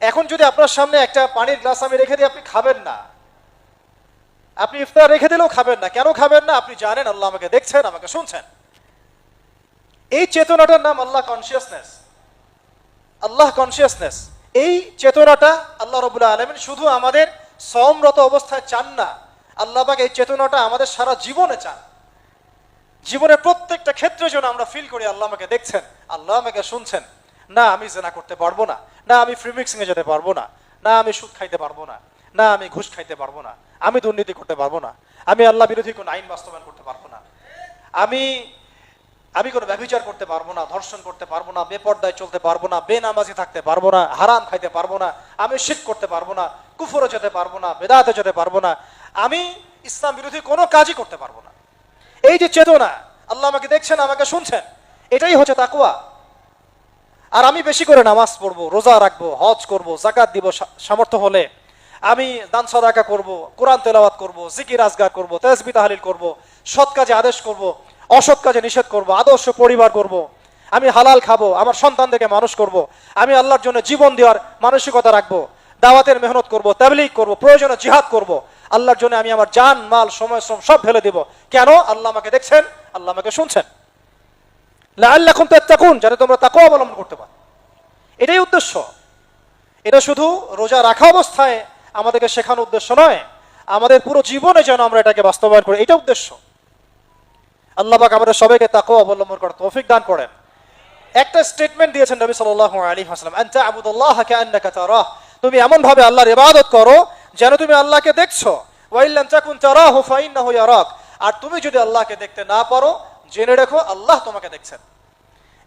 এখন যদি আপনার সামনে একটা পানির গ্লাস আমি রেখে দিই, আপনি খাবেন না। আপনি ইফতার রেখে দিলেও খাবেন না। কেন খাবেন না? আপনি জানেন, আল্লাহ আমাকে দেখছেন, আমাকে শুনছেন। এই চেতনাটার নাম আল্লাহ কনসিয়াসনেস আল্লাহ কনসিয়াসনেস এই চেতনাটা আল্লাহ রবুল্লাহ আলমিন শুধু আমাদের সমরত অবস্থায় চান না। আল্লাহ পাক এই চেতনাটা আমাদের সারা জীবনে চান। জীবনের প্রত্যেকটা ক্ষেত্রে যেন আমরা ফিল করি, আল্লাহ আমাকে দেখছেন, আল্লাহ আমাকে শুনছেন। না, আমি জেনা করতে পারব না। না, আমি ফ্রি যেতে পারব না। না, আমি সুদ খাইতে পারব না। না, আমি ঘুষ খাইতে পারব না। আমি দুর্নীতি করতে পারব না। আমি আল্লাহ বিরোধী কোনো আইন বাস্তবায়ন করতে পারব না। আমি আমি কোনো ব্যভিচার করতে পারব না, ধর্ষণ করতে পারব না, বেপর্দায় চলতে পারব না, বেনামাজি থাকতে পারব না, হারাম খাইতে পারব না, আমি শিখ করতে পারব না কুফরও যেতে পারব না, বেদাতে যেতে পারব না, আমি ইসলাম বিরোধী কোনো কাজই করতে পারব না। এই যে চেতনা, আল্লাহ আমাকে দেখছেন, আমাকে শুনছেন, এটাই হচ্ছে তাকুয়া আর আমি বেশি করে নামাজ পড়ব, রোজা রাখব, হজ করব জাকাত দিব সামর্থ্য হলে। আমি দান সদাকা করব, কোরআন তেলাওয়াত করব, জিকির আজগার করব তেজবি তাহলিল করব, সৎ কাজে আদেশ করব, অসৎ কাজে নিষেধ করব, আদর্শ পরিবার করব। আমি হালাল খাব, আমার সন্তান সন্তানদেরকে মানুষ করব। আমি আল্লাহর জন্য জীবন দেওয়ার মানসিকতা রাখব, দাওয়াতের মেহনত করব, তাবলিগ করব, প্রয়োজনে জিহাদ করব। আল্লাহর জন্য আমি আমার জান, মাল, সময়, শ্রম সব ফেলে দিব। কেন? আল্লাহ আমাকে দেখছেন, আল্লাহ আমাকে শুনছেন। লাআল্লাকুম তাত্তাকুন, যাতে তোমরা তাকওয়া অবলম্বন করতে পারো। এটাই উদ্দেশ্য। এটা শুধু রোজা রাখা অবস্থায় আমাদেরকে শেখানোর উদ্দেশ্য নয়, আমাদের পুরো জীবনে যেন আমরা এটাকে বাস্তবায়ন করি। এটা উদ্দেশ্য। আল্লাহ পাক আমাদের সবাইকে তাকওয়া অবলম্বন করার তৌফিক দান করেন। একটা স্টেটমেন্ট দিয়েছেন নবী সাল্লাল্লাহু আলাইহি ওয়াসাল্লাম আনতা আবুদুল্লাহ কাআন্নাকা তারাহ। তুমি এমন ভাবে আল্লাহর ইবাদত করো যেন তুমি আল্লাহকে দেখছ। ওয়া ইল্লাম তাকুন তারাহু ফাইন্নাহু ইয়ারাক। আর তুমি যদি আল্লাহকে দেখতে না পারো, জেনে রেখো আল্লাহ তোমাকে দেখছেন।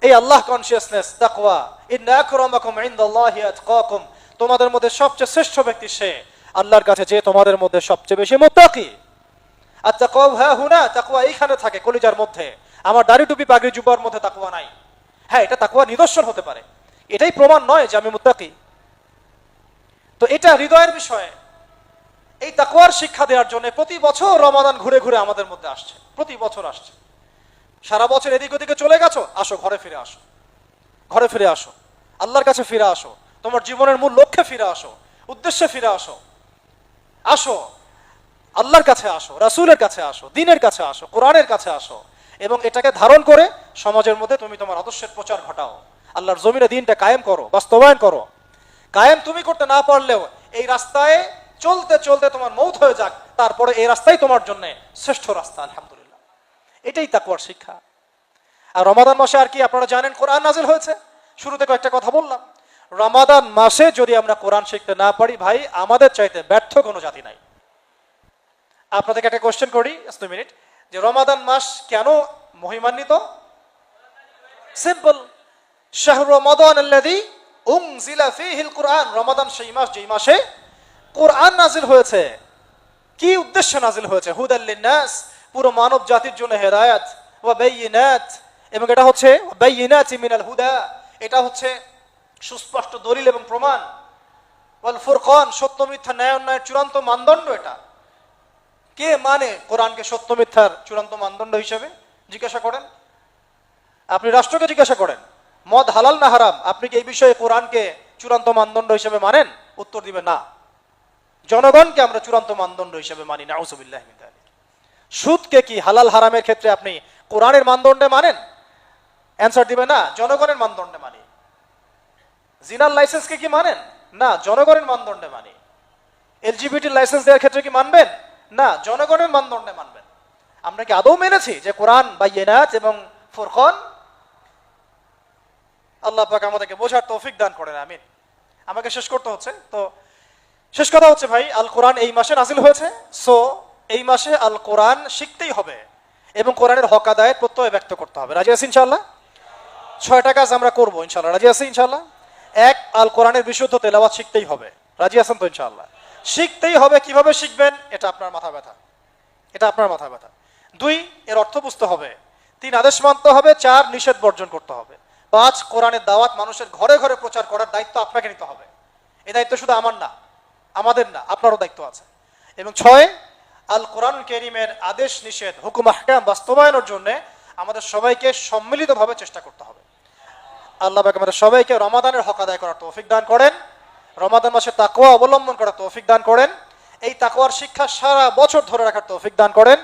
এই আল্লাহ কনসিয়াসনেস তাকওয়া। ইন্না আকরামাকুম ইনদাল্লাহি আতকাকুম। তোমাদের মধ্যে সবচেয়ে শ্রেষ্ঠ ব্যক্তি সে। আল্লাহর কাছে যে তোমাদের মধ্যে সবচেয়ে বেশি মুত্তাকি। আর তাকওয়া হ্যাঁ হুনা, তাকওয়া এইখানে থাকে, কলিজার মধ্যে। আমার দাড়ি টুপি পাগড়ি জুবার মধ্যে তাকওয়া নাই। হ্যাঁ এটা তাকওয়া নিদর্শন হতে পারে। এটাই প্রমাণ নয় যে আমি মুত্তাকি। তো এটা হৃদয়ের বিষয়। এই তাকওয়ার শিক্ষা দেওয়ার জন্য প্রতি বছর রমাদান ঘুরে ঘুরে আমাদের মধ্যে আসছে। প্রতি বছর আসছে। সারা বছর এদিক ওদিকে চলে গেছো? আসো, ঘরে ফিরে আসো। ঘরে ফিরে আসো। আল্লাহর কাছে ফিরে আসো। তোমার জীবনের মূল লক্ষ্যে ফিরে আসো। উদ্দেশ্যে ফিরে আসো। আসো। আল্লাহর কাছে আসো, রাসূলের কাছে আসো, দিনের কাছে আসো, কোরআনের কাছে আসো। এবং এটাকে ধারণ করে সমাজের মধ্যে তুমি তোমার আদর্শের প্রচার ঘটাও। আল্লাহর জমিনে দিনটা কায়েম করো, বাস্তবায়ন করো। কায়েম তুমি করতে না পারলেও এই রাস্তায় চলতে চলতে তোমার মৌত হয়ে যাক। তারপরে এই রাস্তাই তোমার জন্য শ্রেষ্ঠ রাস্তা, আলহামদুলিল্লাহ। এটাই তাকুয়ার শিক্ষা। আর রমাদান মাসে আর কি আপনারা জানেন কোরআন নাজিল হয়েছে? শুরুতে কয়েকটা কথা বললাম। রমাদান মাসে যদি আমরা কোরআন শিখতে না পারি, ভাই, আমাদের চাইতে ব্যর্থ কোনো জাতি নাই। আপনাদেরকে একটা কোশ্চেন করি দু মিনিট যে রমাদান মাস কেন মহিমান্বিত? সিম্পল কুরআন। রমাদান সেই মাস, যেই মাসে কোরআন নাজিল হয়েছে। কি উদ্দেশ্যে নাজিল হয়েছে? হুদাল্লিন পুরো মানব জাতির জন্য হেদায়াত ওয়া এবং এটা হচ্ছে বাইয়িনাত মিনাল হুদা। এটা হচ্ছে সুস্পষ্ট দলিল এবং প্রমাণ। ওয়াল ফুরকান, সত্য মিথ্যা, ন্যায় অন্যায়ের চূড়ান্ত মানদণ্ড এটা। কে মানে কোরআনকে সত্য মিথ্যার চূড়ান্ত মানদণ্ড হিসেবে? জিজ্ঞাসা করেন। আপনি রাষ্ট্রকে জিজ্ঞাসা করেন, মদ হালাল না হারাম? আপনি কি এই বিষয়ে কোরআনকে চূড়ান্ত মানদণ্ড হিসেবে মানেন? উত্তর দিবে না। জনগণকে আমরা চূড়ান্ত মানদণ্ড হিসেবে মানি না সুদকে কি হালাল হারামের ক্ষেত্রে আপনি কোরআনের মানদণ্ডে মানেন? অ্যান্সার দিবে না, জনগণের মানদণ্ডে মানি। জিনার লাইসেন্সকে কি মানেন? না, জনগণের মানদণ্ডে মানি। এলজিবিটি লাইসেন্স দেওয়ার ক্ষেত্রে কি মানবেন? না, জনগণের মানদণ্ডে মানবেন। আমরা কি আদৌ মেনেছি যে কোরআন বা ইয়েনাত এবং ফুরকন? আল্লাহ পাক আমাদেরকে বোঝার তৌফিক দান করেন, আমিন। আমাকে শেষ করতে হচ্ছে। তো শেষ কথা হচ্ছে ভাই আল কোরআন এই মাসে নাজিল হয়েছে। সো এই মাসে আল কোরআন শিখতেই হবে এবং কোরআনের হক আদায়ের প্রত্যয় ব্যক্ত করতে হবে। রাজি আছি ইনশাল্লাহ ছয়টা কাজ আমরা করব ইনশাল্লাহ রাজি আছি ইনশাল্লাহ এক, আল কোরআনের বিশুদ্ধ তেলাওয়াত শিখতেই হবে। রাজি আছেন তো ইনশাল্লাহ শিখতেই হবে, কীভাবে শিখবেন এটা আপনার মাথা ব্যথা। এটা আপনার মাথা ব্যথা। দুই, এর অর্থ বুঝতে হবে। তিন, আদেশ মানতে হবে। চার, নিষেধ বর্জন করতে হবে। পাঁচ, কোরআনের দাওয়াত মানুষের ঘরে ঘরে প্রচার করার দায়িত্ব আপনাকে নিতে হবে। এই দায়িত্ব শুধু আমার না, আমাদের না, আপনারও দায়িত্ব আছে। এবং ছয় আল কোরআন কেরিমের আদেশ, নিষেধ, হুকুম, আহকাম বাস্তবায়নের জন্য আমাদের সবাইকে সম্মিলিতভাবে চেষ্টা করতে হবে। আল্লাহ আমাদের সবাইকে রমাদানের হক আদায় করার তৌফিক দান করেন। রমাদান মাসে তাকওয়া অবলম্বন করার তৌফিক দান করেন। এই তাকওয়ার শিক্ষা সারা বছর ধরে রাখার তৌফিক দান করেন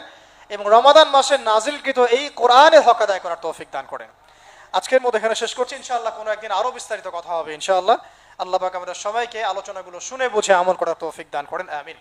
এবং রমাদান মাসে নাজিলকৃত এই কোরআনের হক আদায় করার তৌফিক দান করেন। আজকের মধ্যে এখানে শেষ করছি। ইনশাআল্লাহ কোনো একদিন আরও বিস্তারিত কথা হবে ইনশাআল্লাহ। আল্লাহ পাক আমাদের সবাইকে আলোচনাগুলো শুনে বুঝে আমল করার তৌফিক দান করেন। আমিন।